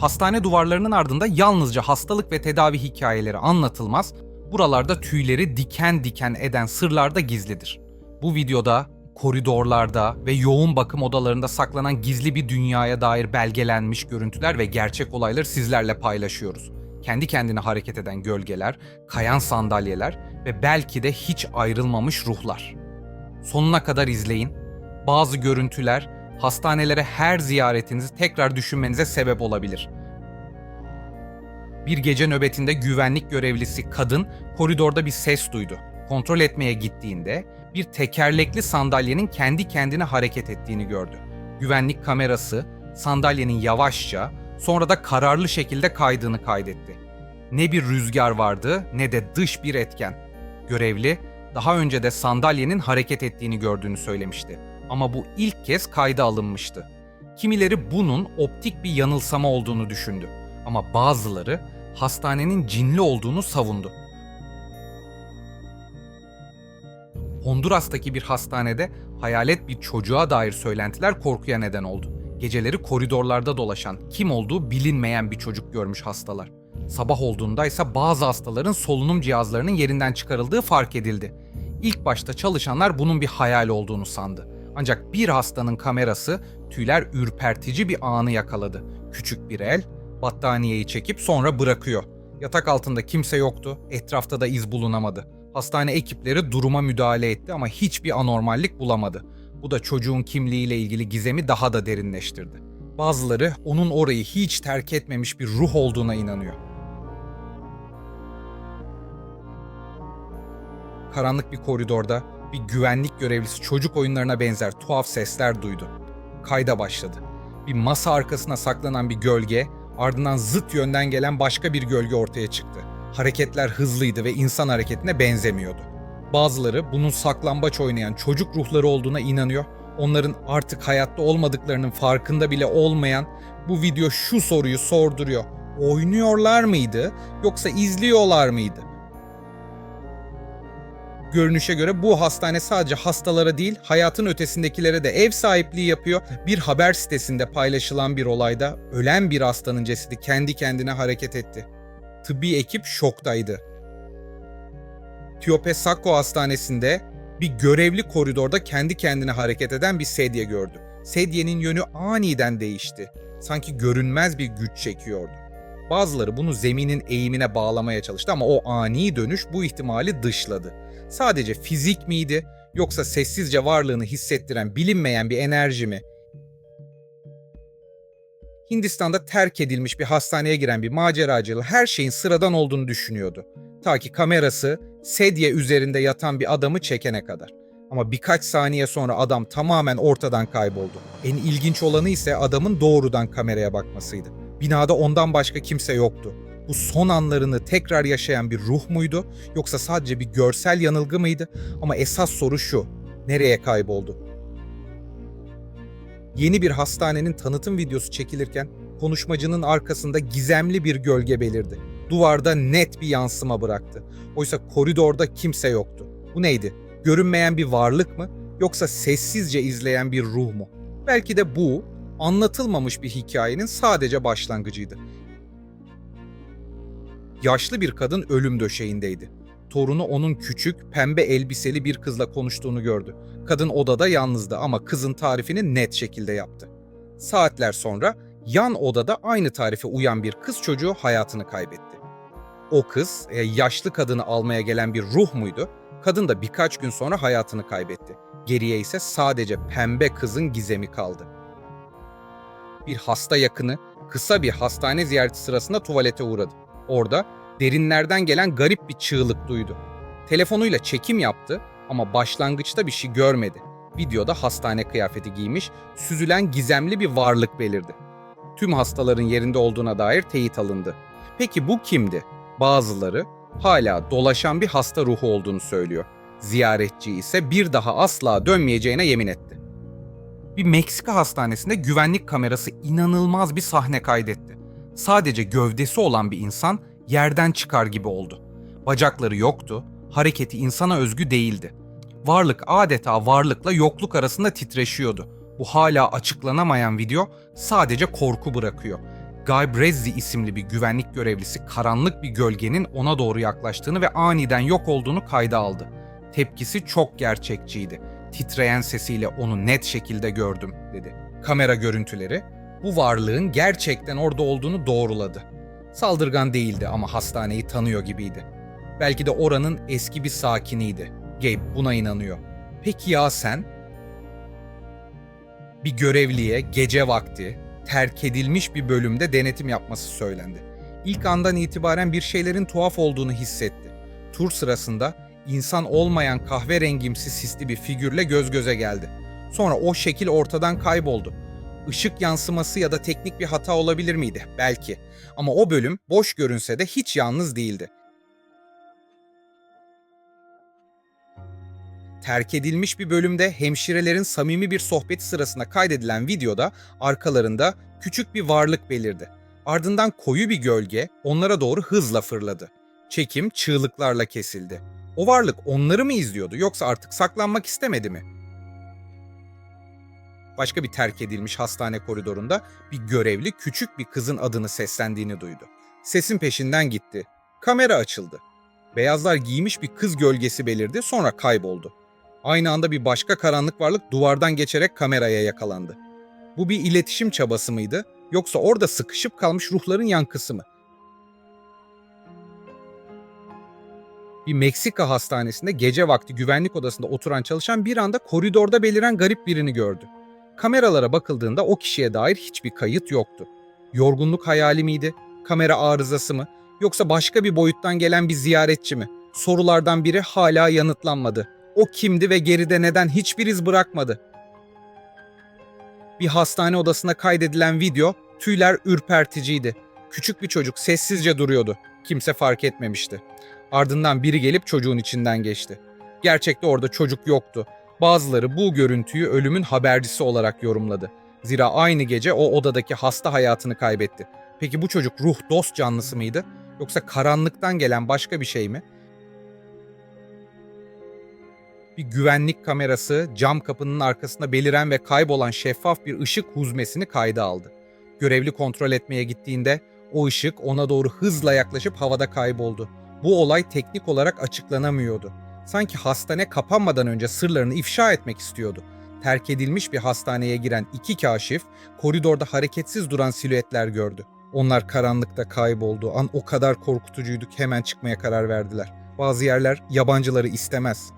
Hastane duvarlarının ardında yalnızca hastalık ve tedavi hikayeleri anlatılmaz, buralarda tüyleri diken diken eden sırlar da gizlidir. Bu videoda koridorlarda ve yoğun bakım odalarında saklanan gizli bir dünyaya dair belgelenmiş görüntüler ve gerçek olayları sizlerle paylaşıyoruz. Kendi kendine hareket eden gölgeler, kayan sandalyeler ve belki de hiç ayrılmamış ruhlar. Sonuna kadar izleyin. Bazı görüntüler hastanelere her ziyaretinizi tekrar düşünmenize sebep olabilir. Bir gece nöbetinde güvenlik görevlisi kadın koridorda bir ses duydu. Kontrol etmeye gittiğinde bir tekerlekli sandalyenin kendi kendine hareket ettiğini gördü. Güvenlik kamerası sandalyenin yavaşça sonra da kararlı şekilde kaydığını kaydetti. Ne bir rüzgar vardı ne de dış bir etken. Görevli daha önce de sandalyenin hareket ettiğini gördüğünü söylemişti. Ama bu ilk kez kayda alınmıştı. Kimileri bunun optik bir yanılsama olduğunu düşündü. Ama bazıları hastanenin cinli olduğunu savundu. Honduras'taki bir hastanede hayalet bir çocuğa dair söylentiler korkuya neden oldu. Geceleri koridorlarda dolaşan, kim olduğu bilinmeyen bir çocuk görmüş hastalar. Sabah olduğunda ise bazı hastaların solunum cihazlarının yerinden çıkarıldığı fark edildi. İlk başta çalışanlar bunun bir hayal olduğunu sandı. Ancak bir hastanın kamerası tüyler ürpertici bir anı yakaladı. Küçük bir el battaniyeyi çekip sonra bırakıyor. Yatak altında kimse yoktu, etrafta da iz bulunamadı. Hastane ekipleri duruma müdahale etti ama hiçbir anormallik bulamadı. Bu da çocuğun kimliğiyle ilgili gizemi daha da derinleştirdi. Bazıları onun orayı hiç terk etmemiş bir ruh olduğuna inanıyor. Karanlık bir koridorda bir güvenlik görevlisi çocuk oyunlarına benzer tuhaf sesler duydu. Kayda başladı. Bir masa arkasına saklanan bir gölge, ardından zıt yönden gelen başka bir gölge ortaya çıktı. Hareketler hızlıydı ve insan hareketine benzemiyordu. Bazıları bunun saklambaç oynayan çocuk ruhları olduğuna inanıyor. Onların artık hayatta olmadıklarının farkında bile olmayan bu video şu soruyu sorduruyor. Oynuyorlar mıydı yoksa izliyorlar mıydı? Görünüşe göre bu hastane sadece hastalara değil, hayatın ötesindekilere de ev sahipliği yapıyor. Bir haber sitesinde paylaşılan bir olayda ölen bir hastanın cesedi kendi kendine hareket etti. Tıbbi ekip şoktaydı. Tiope Sacco Hastanesi'nde bir görevli koridorda kendi kendine hareket eden bir sedye gördü. Sedyenin yönü aniden değişti. Sanki görünmez bir güç çekiyordu. Bazıları bunu zeminin eğimine bağlamaya çalıştı ama o ani dönüş bu ihtimali dışladı. Sadece fizik miydi yoksa sessizce varlığını hissettiren bilinmeyen bir enerji mi? Hindistan'da terk edilmiş bir hastaneye giren bir maceracı her şeyin sıradan olduğunu düşünüyordu. Ta ki kamerası sedye üzerinde yatan bir adamı çekene kadar. Ama birkaç saniye sonra adam tamamen ortadan kayboldu. En ilginç olanı ise adamın doğrudan kameraya bakmasıydı. Binada ondan başka kimse yoktu. Bu son anlarını tekrar yaşayan bir ruh muydu yoksa sadece bir görsel yanılgı mıydı? Ama esas soru şu. Nereye kayboldu? Yeni bir hastanenin tanıtım videosu çekilirken konuşmacının arkasında gizemli bir gölge belirdi. Duvarda net bir yansıma bıraktı. Oysa koridorda kimse yoktu. Bu neydi? Görünmeyen bir varlık mı yoksa sessizce izleyen bir ruh mu? Belki de bu anlatılmamış bir hikayenin sadece başlangıcıydı. Yaşlı bir kadın ölüm döşeğindeydi. Torunu onun küçük, pembe elbiseli bir kızla konuştuğunu gördü. Kadın odada yalnızdı ama kızın tarifini net şekilde yaptı. Saatler sonra yan odada aynı tarife uyan bir kız çocuğu hayatını kaybetti. O kız e, yaşlı kadını almaya gelen bir ruh muydu? Kadın da birkaç gün sonra hayatını kaybetti. Geriye ise sadece pembe kızın gizemi kaldı. Bir hasta yakını kısa bir hastane ziyareti sırasında tuvalete uğradı. Orada derinlerden gelen garip bir çığlık duydu. Telefonuyla çekim yaptı ama başlangıçta bir şey görmedi. Videoda hastane kıyafeti giymiş, süzülen gizemli bir varlık belirdi. Tüm hastaların yerinde olduğuna dair teyit alındı. Peki bu kimdi? Bazıları hala dolaşan bir hasta ruhu olduğunu söylüyor. Ziyaretçi ise bir daha asla dönmeyeceğine yemin etti. Bir Meksika hastanesinde güvenlik kamerası inanılmaz bir sahne kaydetti. Sadece gövdesi olan bir insan yerden çıkar gibi oldu. Bacakları yoktu, hareketi insana özgü değildi. Varlık adeta varlıkla yokluk arasında titreşiyordu. Bu hala açıklanamayan video sadece korku bırakıyor. Guy Brezzi isimli bir güvenlik görevlisi karanlık bir gölgenin ona doğru yaklaştığını ve aniden yok olduğunu kayda aldı. Tepkisi çok gerçekçiydi. Titreyen sesiyle onu net şekilde gördüm dedi. Kamera görüntüleri bu varlığın gerçekten orada olduğunu doğruladı. Saldırgan değildi ama hastaneyi tanıyor gibiydi. Belki de oranın eski bir sakiniydi. Gabe buna inanıyor. Peki ya sen? Bir görevliye gece vakti terk edilmiş bir bölümde denetim yapması söylendi. İlk andan itibaren bir şeylerin tuhaf olduğunu hissetti. Tur sırasında insan olmayan kahverengimsi sisli bir figürle göz göze geldi. Sonra o şekil ortadan kayboldu. Işık yansıması ya da teknik bir hata olabilir miydi? Belki. Ama o bölüm boş görünse de hiç yalnız değildi. Terk edilmiş bir bölümde hemşirelerin samimi bir sohbeti sırasında kaydedilen videoda arkalarında küçük bir varlık belirdi. Ardından koyu bir gölge onlara doğru hızla fırladı. Çekim çığlıklarla kesildi. O varlık onları mı izliyordu yoksa artık saklanmak istemedi mi? Başka bir terk edilmiş hastane koridorunda bir görevli küçük bir kızın adını seslendiğini duydu. Sesin peşinden gitti. Kamera açıldı. Beyazlar giymiş bir kız gölgesi belirdi sonra kayboldu. Aynı anda bir başka karanlık varlık duvardan geçerek kameraya yakalandı. Bu bir iletişim çabası mıydı yoksa orada sıkışıp kalmış ruhların yankısı mı? Bir Meksika hastanesinde gece vakti güvenlik odasında oturan çalışan bir anda koridorda beliren garip birini gördü. Kameralara bakıldığında o kişiye dair hiçbir kayıt yoktu. Yorgunluk hayali miydi? Kamera arızası mı? Yoksa başka bir boyuttan gelen bir ziyaretçi mi? Sorulardan biri hala yanıtlanmadı. O kimdi ve geride neden hiçbir iz bırakmadı? Bir hastane odasına kaydedilen video tüyler ürperticiydi. Küçük bir çocuk sessizce duruyordu. Kimse fark etmemişti. Ardından biri gelip çocuğun içinden geçti. Gerçekte orada çocuk yoktu. Bazıları bu görüntüyü ölümün habercisi olarak yorumladı. Zira aynı gece o odadaki hasta hayatını kaybetti. Peki bu çocuk ruh dost canlısı mıydı? Yoksa karanlıktan gelen başka bir şey mi? Bir güvenlik kamerası cam kapının arkasında beliren ve kaybolan şeffaf bir ışık huzmesini kayda aldı. Görevli kontrol etmeye gittiğinde o ışık ona doğru hızla yaklaşıp havada kayboldu. Bu olay teknik olarak açıklanamıyordu. Sanki hastane kapanmadan önce sırlarını ifşa etmek istiyordu. Terk edilmiş bir hastaneye giren iki kaşif koridorda hareketsiz duran silüetler gördü. Onlar karanlıkta kayboldu. An o kadar korkutucuydu ki hemen çıkmaya karar verdiler. Bazı yerler yabancıları istemez.